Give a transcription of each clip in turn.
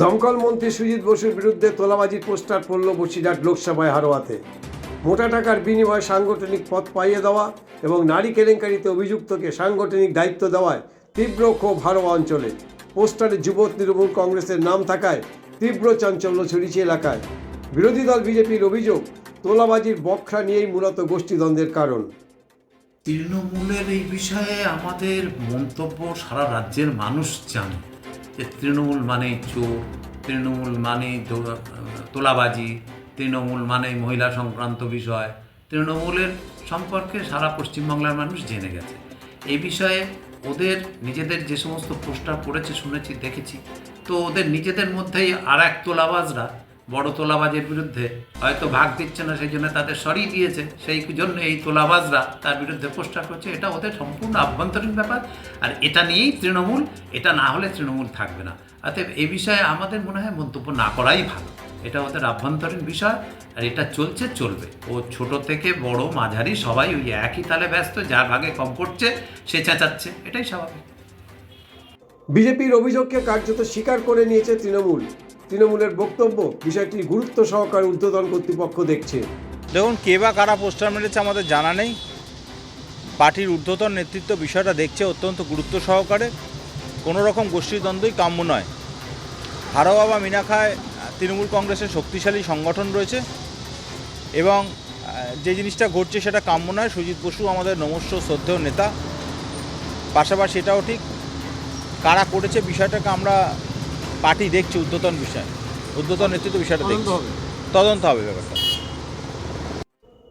দমকল মন্ত্রী সুজিত বসুর বিরুদ্ধে তোলাবাজির পোস্টার পড়ল বসিরহাট লোকসভায় হারোয়াতে। মোটা টাকার বিনিময়ে সাংগঠনিক পথ পাইয়ে দেওয়া এবং নারী কেলেঙ্কারিতে অভিযুক্তকে সাংগঠনিক দায়িত্ব দেওয়ায় তীব্র ক্ষোভ হারোয়া অঞ্চলে। পোস্টারে যুব তৃণমূল কংগ্রেসের নাম থাকায় তীব্র চাঞ্চল্য ছড়িয়েছে এলাকায়। বিরোধী দল বিজেপির অভিযোগ, তোলাবাজির বখরা নিয়েই মূলত গোষ্ঠীদ্বন্দ্বের কারণ। তৃণমূলের এই বিষয়ে আমাদের মন্তব্য সারা রাজ্যের মানুষ জানে। যে তৃণমূল মানে চোর, তৃণমূল মানে তোলাবাজি, তৃণমূল মানে মহিলা সংক্রান্ত বিষয়, তৃণমূলের সম্পর্কে সারা পশ্চিমবাংলার মানুষ জেনে গেছে। এই বিষয়ে ওদের নিজেদের যে সমস্ত পোস্টার পড়েছে, শুনেছি, দেখেছি। তো ওদের নিজেদের মধ্যেই আর এক তোলাবাজরা বড় তোলাবাজের বিরুদ্ধে হয়তো ভাগ দিচ্ছে না, সেই জন্য তাদের সরিয়ে দিয়েছে। সেই জন্য এই তোলাবাজরা তার বিরুদ্ধে পোস্টার করছে। এটা ওদের সম্পূর্ণ আভ্যন্তরীণ ব্যাপার। আর এটা নিয়েই তৃণমূল, এটা না হলে তৃণমূল থাকবে না। অতএব এ বিষয়ে আমাদের মনে হয় মন্তব্য না করাই ভালো। এটা ওদের আভ্যন্তরীণ বিষয়, আর এটা চলছে, চলবে। ও ছোট থেকে বড় মাঝারি সবাই ওই একই তালে ব্যস্ত, যার ভাগে কম পড়ছে, সে চেঁচাচ্ছে। এটাই স্বাভাবিক। বিজেপির অভিযোগকে কার্যত স্বীকার করে নিয়েছে তৃণমূল। তৃণমূলের বক্তব্য বিষয়টি গুরুত্ব সহকারে ঊর্ধ্বতন কর্তৃপক্ষ দেখছে। দেখুন, কে বা কারা পোস্টার মেরেছে আমাদের জানা নেই। পার্টির ঊর্ধ্বতন নেতৃত্ব বিষয়টা দেখছে অত্যন্ত গুরুত্ব সহকারে। কোনো রকম গোষ্ঠীদ্বন্দ্বই কাম্য নয়। হারোয়া বা মিনাখায় তৃণমূল কংগ্রেসের শক্তিশালী সংগঠন রয়েছে এবং যে জিনিসটা ঘটছে সেটা কাম্য নয়। সুজিত বসু আমাদের নমস্য শ্রদ্ধেয় নেতা। পাশাপাশি এটাও ঠিক। কারা করেছে বিষয়টাকে আমরা পার্টি দেখছি ঊর্ধ্বতন বিষয়। ঊর্ধ্বতন নেতৃত্ব বিষয়টা দেখছি। তদন্ত হবে ব্যাপারটা।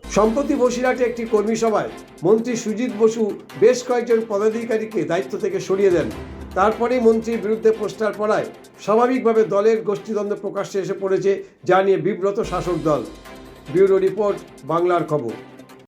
সম্প্রতি বসিরহাটে একটি কর্মী সভায় মন্ত্রী সুজিত বসু বেশ কয়েকজন পদাধিকারীকে দায়িত্ব থেকে সরিয়ে দেন। তারপরেই মন্ত্রীর বিরুদ্ধে পোস্টার পড়ায় স্বাভাবিকভাবে দলের গোষ্ঠীদ্বন্দ্ব প্রকাশ্যে এসে পড়েছে যা নিয়ে বিব্রত শাসক দল। ব্যুরো রিপোর্ট বাংলার খবর।